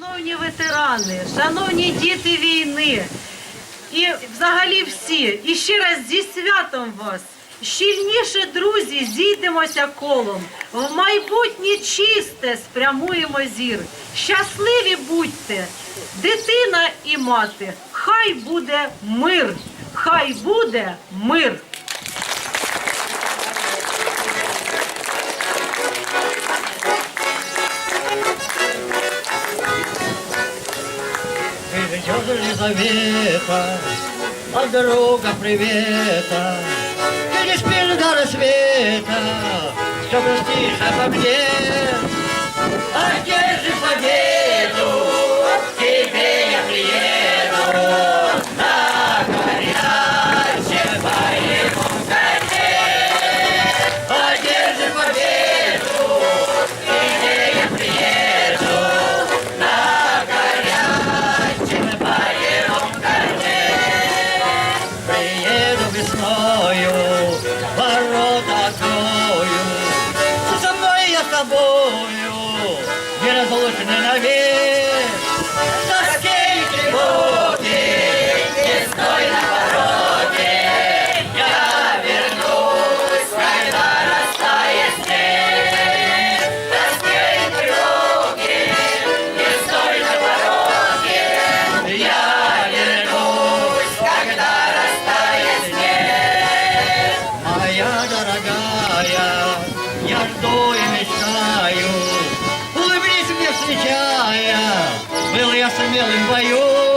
Шановні ветерани, шановні діти війни і взагалі всі, і ще раз зі святом вас. Щільніше, друзі, зійдемося колом. В майбутнє чисте спрямуємо зір. Щасливі будьте, дитина і мати. Хай буде мир, хай буде мир. Идет Елизавета, подруга привета, Ты не спишь до рассвета, Все грустишь обо мне. Одержи победу, весною, ворота открою, Со мной я с тобою, неразлучны навек. дорогая, я жду и мечтаю, Улыбнись мне, встречая, Был я смелым в бою,